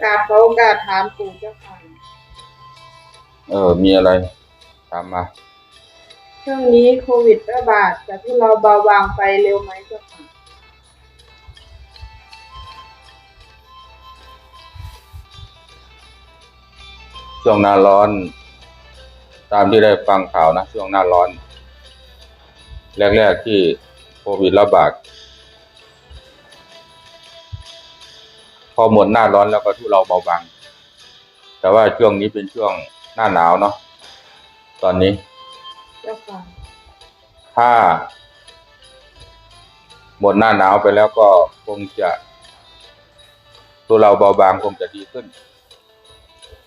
กราบขอโอกาสถามปู่เจ้าค่ะเออ มีอะไรถามมา ช่วงนี้โควิดระบาดจะที่เราเบาบางไปเร็วไหมเจ้าค่ะช่วงหน้าร้อน ตามที่ได้ฟังข่าวนะ ช่วงหน้าร้อน แรก ๆ ที่โควิดระบาด พอหมดหน้าร้อนแล้วก็ทุเราเบาบาง แต่ว่าช่วงนี้เป็นช่วงหน้าหนาวเนาะตอนนี้เจ้าค่ะถ้า หมดหน้าหนาวไปแล้วก็คงจะตัวเราเบาบางคงจะดีขึ้น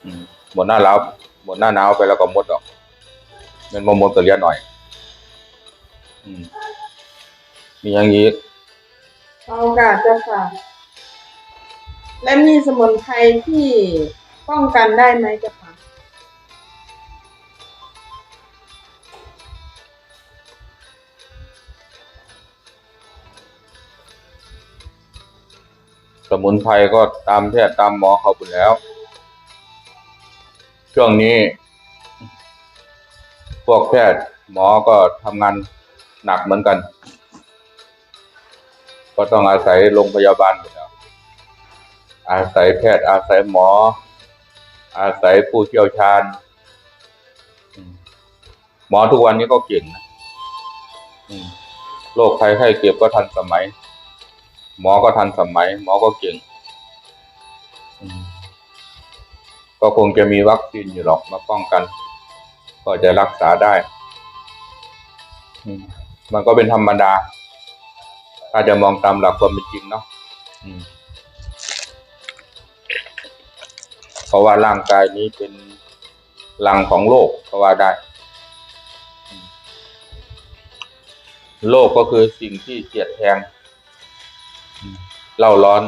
อืมหมดหน้าหนาวหมดหน้าหนาวไปแล้วก็หมดออกเป็นมมดตัวเลียนหน่อยอืมมีอย่างนี้ขอโอกาสเจ้าค่ะ และมีสมุนไพรที่ป้องกันได้ไหมเจ้าคะสมุนไพรก็ตามแพทย์ตามหมอเขาไปแล้ว ช่วงนี้ พวกแพทย์หมอก็ทำงานหนักเหมือนกัน ก็ต้องอาศัยโรงพยาบาลอยู่แล้ว อาศัยแพทย์อาศัยหมอ อาศัยผู้เชี่ยวชาญ หมอทุกวันนี้ก็เก่งนะโรคภัยไข้เจ็บก็ทันสมัย หมอก็ทันสมัย หมอก็เก่งก็คงจะมีวัคซีนอยู่หรอกมาป้องกัน ก็จะรักษาได้ มันก็เป็นธรรมดา ถ้าจะมองตามหลักความเป็นจริงเนาะ เพราะว่าร่างกายนี้เป็นหลังของโลกก็ว่าได้ โลกก็คือสิ่งที่เสียดแทงเล่าร้อน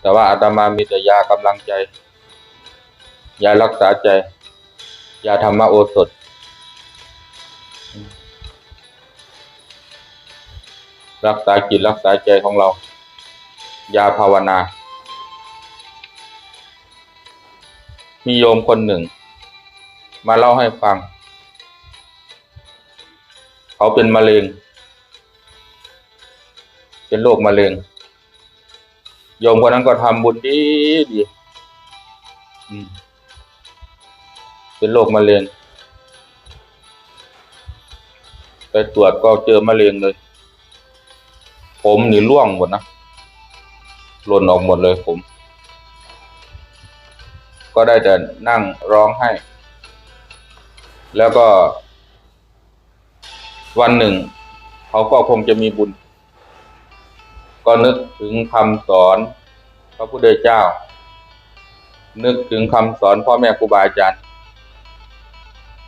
แต่ว่าอาตมามีแต่ยากำลังใจ ยารักษาใจ ยาธรรมโอสถ รักษาจิตรักษาใจของเรา ยาภาวนา มีโยมคนหนึ่ง มาเล่าให้ฟัง เขาเป็นมะเร็ง เป็นโรคมะเร็ง โยมคนนั้นก็ทำบุญดีดีเป็นโรคมะเร็ง ไปตรวจก็เจอมะเร็งเลย ผมนี่ร่วงหมดนะหล่นออกหมดเลยผม ก็ได้แต่นั่งร้องไห้ แล้วก็ วันหนึ่ง เขาก็คงจะมีบุญ ก็นึกถึงคำสอนพระพุทธเจ้า นึกถึงคำสอนพ่อแม่ครูบาอาจารย์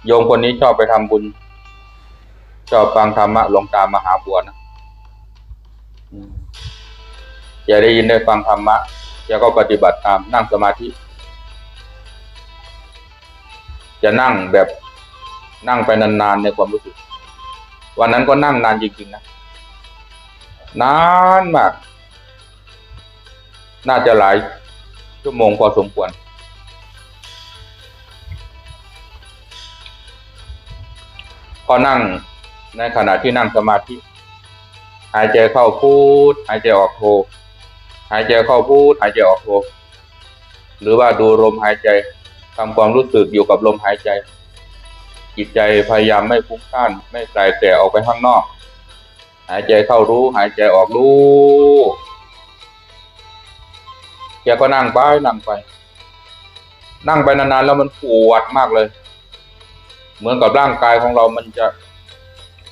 โยมคนนี้ชอบไปทำบุญ ชอบฟังธรรมะหลวงตามหาบัวนะ อย่าได้ยินได้ฟังธรรมะอย่าก็ปฏิบัติตามนั่งสมาธิ จะนั่งแบบนั่งไปนานๆในความรู้สึก วันนั้นก็นั่งนานจริงๆนะ นานมาก น่าจะหลายชั่วโมงพอสมควร พอนั่งในขณะที่นั่งสมาธิ หายใจเข้าพูดหายใจออกโทหายใจเข้าพูดหายใจออกโทหรือว่าดูลมหายใจทำความรู้สึกอยู่กับลมหายใจ จิตใจพยายามไม่ฟุ้งซ่านไม่สายแต่ออกไปข้างนอก หายใจเข้ารู้หายใจออกรู้แกก็นั่งไปนั่งไป นั่งไปนานๆแล้วมันปวดมากเลย เหมือนกับร่างกายของเรามันจะ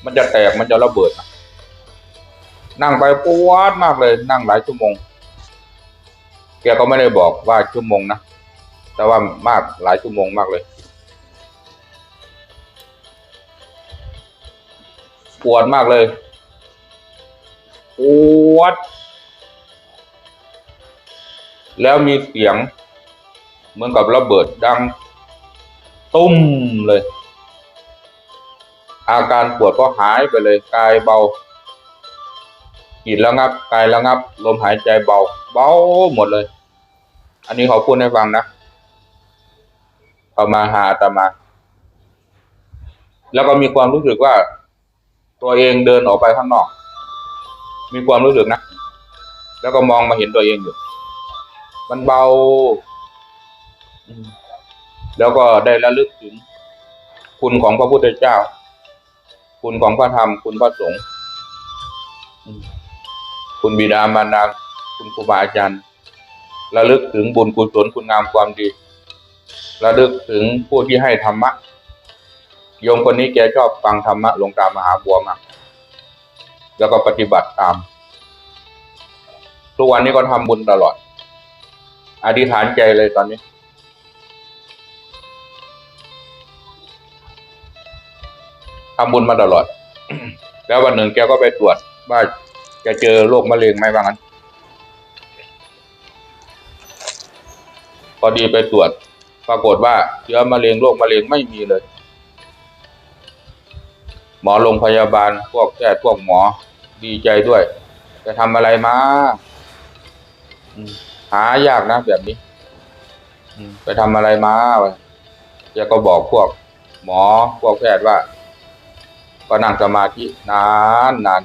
มันจะแตกมันจะระเบิดอะ นั่งไปปวดมากเลย นั่งหลายชั่วโมงแกก็ไม่ได้บอกว่าชั่วโมงนะแต่ว่ามากหลายชั่วโมงมากเลย ปวดมากเลย ปวด แล้วมีเสียง เหมือนกับระเบิดดัง ตุ้มเลย อาการปวดก็หายไปเลยกายเบา จิตระงับกายระงับ ลมหายใจเบา เบาหมดเลย อันนี้เขาพูดให้ฟังนะเขามาหาอาตมา แล้วก็มีความรู้สึกว่า ตัวเองเดินออกไปข้างนอก มีความรู้สึกนะ แล้วก็มองมาเห็นตัวเองอยู่ มันเบา แล้วก็ได้ระลึกถึง คุณของพระพุทธเจ้า คุณของพระธรรม คุณพระสงฆ์ คุณบิดามารดาคุณครูบาอาจารย์ระลึกถึงบุญกุศลคุณงามความดีระลึกถึงผู้ที่ให้ธรรมะโยมคนนี้แกชอบฟังธรรมะหลวงตามหาบัวมากแล้วก็ปฏิบัติตาม ทุกวันนี้ก็ทำบุญตลอด อธิษฐานใจเลยตอนนี้ทำบุญมาตลอด แล้ววันหนึ่งแกก็ไปตรวจว่า แกเจอโรคมะเร็งไหมว่างั้น พอดีไปตรวจ ปรากฏว่าเชื้อมะเร็งโรคมะเร็งไม่มีเลย หมอโรงพยาบาลพวกแพทย์พวกหมอดีใจด้วย จะทำอะไรมาอืมหายากนะแบบนี้อืมไปทำอะไรมาวะแกก็บอกพวก หมอพวกแพทย์ว่า ก็นั่งสมาธินานนาน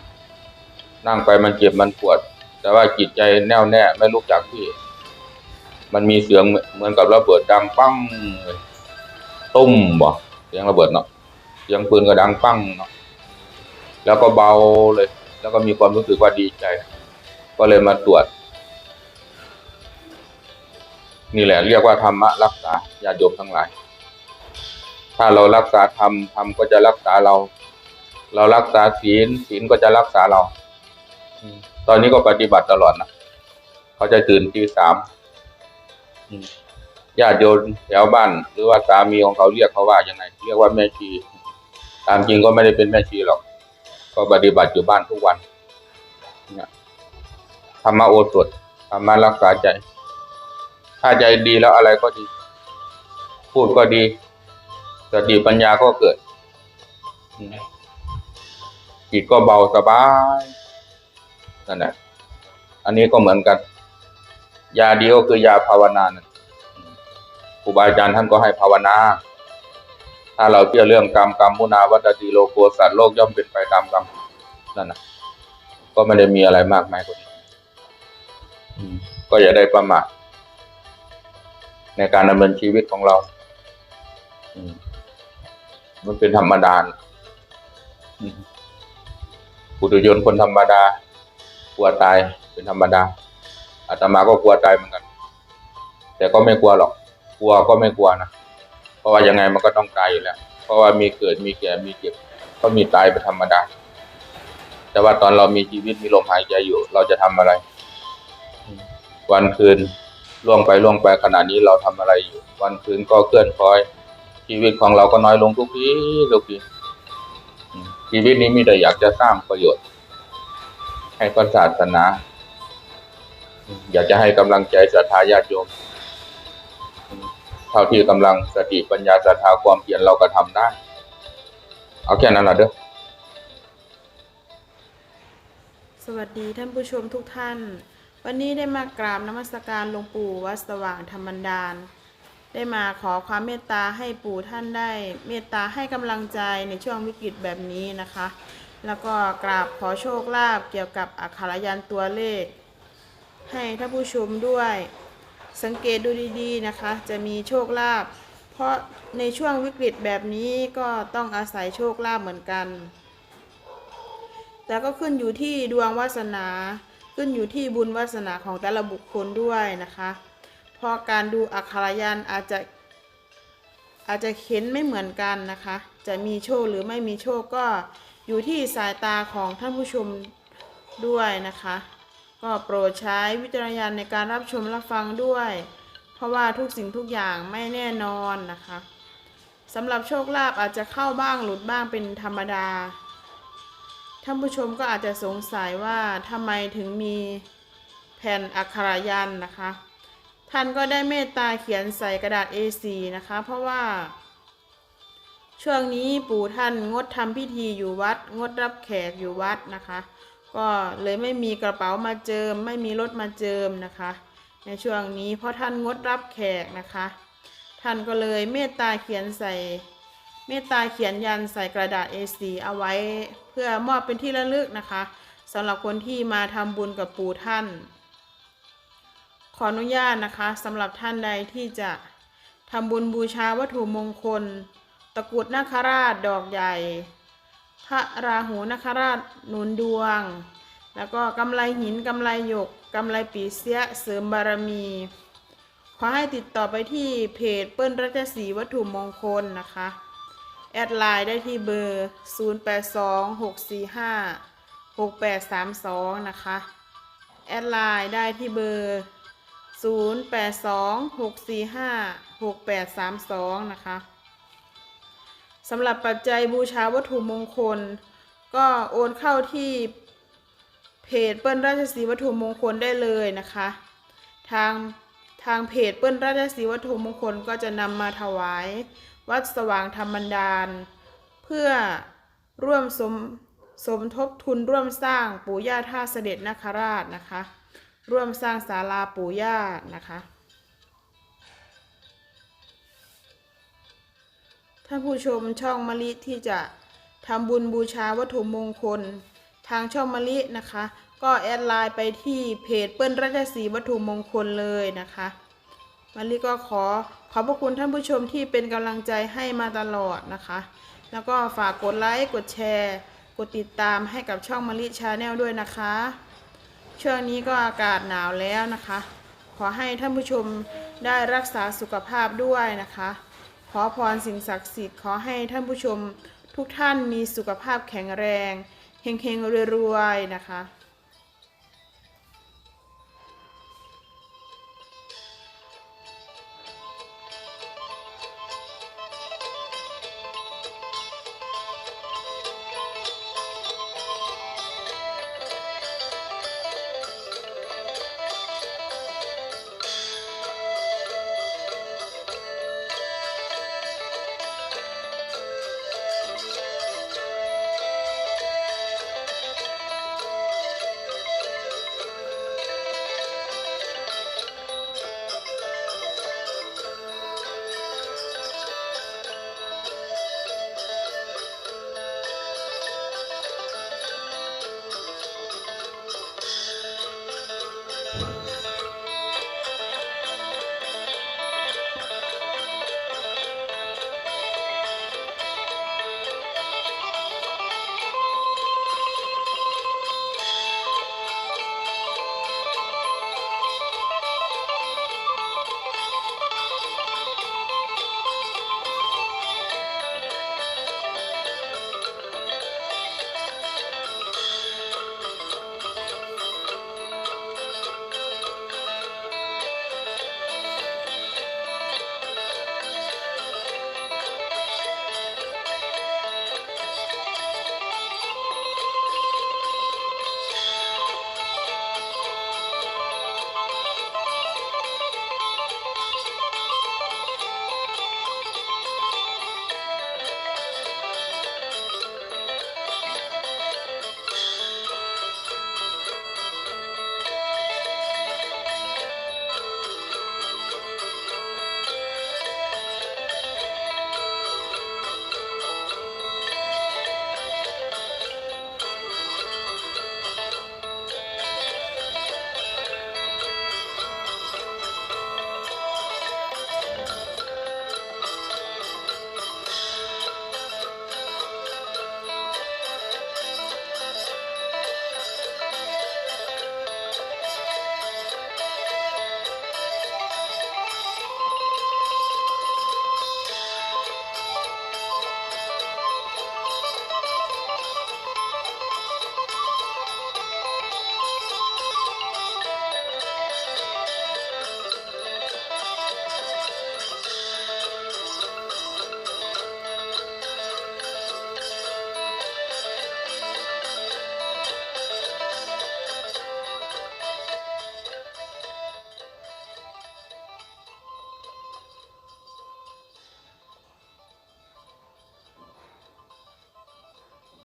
นั่งไปมันเจ็บมันปวด แต่ว่าจิตใจแน่วแน่ไม่ลุกจากที่ มันมีเสียงเหมือนกับระเบิดดังปั้งตุ้มบ่เสียงระเบิดเนาะเสียงปืนก็ดังปั้งเนาะแล้วก็เบาเลย แล้วก็มีความรู้สึกว่าดีใจ ก็เลยมาตรวจ นี่แหละเรียกว่าธรรมะรักษาญาติโยมทั้งหลาย ถ้าเรารักษาธรรมธรรมก็จะรักษาเรา เรารักษาศีลศีลก็จะรักษาเรา ตอนนี้ก็ปฏิบัติตลอดนะเขาจะตื่นตีสามอืมญาติโยมแถวบ้าน หรือว่าสามีของเขาเรียกเขาว่ายังไง เรียกว่าแม่ชี ตามจริงก็ไม่ได้เป็นแม่ชีหรอก ก็ปฏิบัติอยู่บ้านทุกวันเนี่ยธรรมโอสถธรรมะรักษาใจ ถ้าใจดีแล้วอะไรก็ดี พูดก็ดีสติปัญญาก็เกิดอืมจิตก็เบาสบาย นั่นแหละอันนี้ก็เหมือนกัน ยาเดีก็คือยาภาวนานะครูบาอาจารย์ท่านก็ให้ภาวนา ถ้าเราเชื่อเรื่องกรรมกรรมมุนาวัตติโลโกสัตว์โลกย่อมเป็นไปตามกรรมนั่นนะก็ไม่ได้มีอะไรมากมายกว่านี้ก็อย่าได้ประมาทในการดำเนินชีวิตของเราอืมันเป็นธรรมดาปุถุชนคนธรรมดา ลัวตายเป็นธรรมดาอาตมาก็กลัวตายเหมือนกัน แต่ก็ไม่กลัวหรอก กลัวก็ไม่กลัวนะเพราะว่ายังไงมันก็ต้องตายอยู่แล้ว เพราะว่ามีเกิดมีแก่มีเจ็บก็มีตายเป็นธรรมดา แต่ว่าตอนเรามีชีวิตมีลมหายใจอยู่ เราจะทำอะไร วันคืนล่วงไปล่วงไปขณะนี้เราทำอะไรอยู่ วันคืนก็เคลื่อนคล้อย ชีวิตของเราก็น้อยลงทุกทีทุกทีชีวิตนี้มีแต่อยากจะสร้างประโยชน์ ให้พระศาสนาอืมอยากจะให้กำลังใจศรัทธาญาติโยม เท่าที่กำลังสติปัญญาศรัทธาความเพียรเราก็ทำได้ เอาแค่นั้นแหละเด้อสวัสดีท่านผู้ชมทุกท่าน วันนี้ได้มากราบนมัสการหลวงปู่วัดสว่างธรรมดานได้มาขอความเมตตาให้ปู่ท่านได้ เมตตาให้กำลังใจในช่วงวิกฤตแบบนี้นะคะ แล้วก็กราบขอโชคลาภเกี่ยวกับอักขรยันตัวเลข ให้ท่านผู้ชมด้วย สังเกตดูดีๆนะคะ จะมีโชคลาภเพราะในช่วงวิกฤตแบบนี้ก็ต้องอาศัยโชคลาภเหมือนกัน แต่ก็ขึ้นอยู่ที่ดวงวาสนา ขึ้นอยู่ที่บุญวาสนาของแต่ละบุคคลด้วยนะคะเพราะการดูอักขรยันอาจจะอาจจะเข็นไม่เหมือนกันนะคะ จะมีโชคหรือไม่มีโชคก็ อยู่ที่สายตาของท่านผู้ชมด้วยนะคะ ก็โปรดใช้วิจารณญาณในการรับชมรับฟังด้วย เพราะว่าทุกสิ่งทุกอย่างไม่แน่นอนนะคะสำหรับโชคลาภอาจจะเข้าบ้างหลุดบ้างเป็นธรรมดา ท่านผู้ชมก็อาจจะสงสัยว่าทำไมถึงมีแผ่นอักขระยันนะคะ ท่านก็ได้เมตตาเขียนใส่กระดาษ A4 นะคะ เพราะว่า ช่วงนี้ปู่ท่านงดทำพิธีอยู่วัด งดรับแขกอยู่วัดนะคะ ก็เลยไม่มีกระเป๋ามาเจิม ไม่มีรถมาเจิมนะคะ ในช่วงนี้เพราะท่านงดรับแขกนะคะ ท่านก็เลยเมตตาเขียนใส่เมตตาเขียนยันใส่กระดาษ A4 เอาไว้เพื่อมอบเป็นที่ระลึกนะคะสำหรับคนที่มาทำบุญกับปู่ท่าน ขออนุญาตนะคะสำหรับท่านใดที่จะทำบุญบูชาวัตถุมงคละกุดนาคราชดอกใหญ่ พระราหูนาคราชหนุนดวง แล้วก็กำไรหินกำไรหยกกำไรปีเสียเสริมบารมี ขอให้ติดต่อไปที่เพจเปิ้ลรัชศรีวัตถุมงคลนะคะ แอดไลน์ได้ที่เบอร์ 0826456832 นะคะ แอดไลน์ได้ที่เบอร์ 0826456832 นะคะ สำหรับปัจจัยบูชาวัตถุมงคล ก็โอนเข้าที่เพจเปิ้ลราชสีวัตถุมงคลได้เลยนะคะ ทางทางเพจเปิ้ลราชสีวัตถุมงคลก็จะนำมาถวาย วัดสว่างธรรมบันดาล เพื่อร่วมสมสมทบทุนร่วมสร้างปู่ย่าท่าเสด็จนคราชนะคะ ร่วมสร้างศาลาปู่ย่านะคะ ท่านผู้ชมช่องมะลิที่จะทำบุญบูชาวัตถุมงคล ทางช่องมะลินะคะ ก็แอดไลน์ไปที่เพจเปิ้ลราชสีวัตถุมงคลเลยนะคะมะลิก็ขอขอบพระคุณท่านผู้ชมที่เป็นกำลังใจให้มาตลอดนะคะ แล้วก็ฝากกดไลค์กดแชร์ กดติดตามให้กับช่องมะลิชาแนลด้วยนะคะ ช่วงนี้ก็อากาศหนาวแล้วนะคะ ขอให้ท่านผู้ชมได้รักษาสุขภาพด้วยนะคะ ขอพรสิ่งศักดิ์สิทธิ์ขอให้ท่านผู้ชมทุกท่านมีสุขภาพแข็งแรงเฮงๆรวยๆนะคะ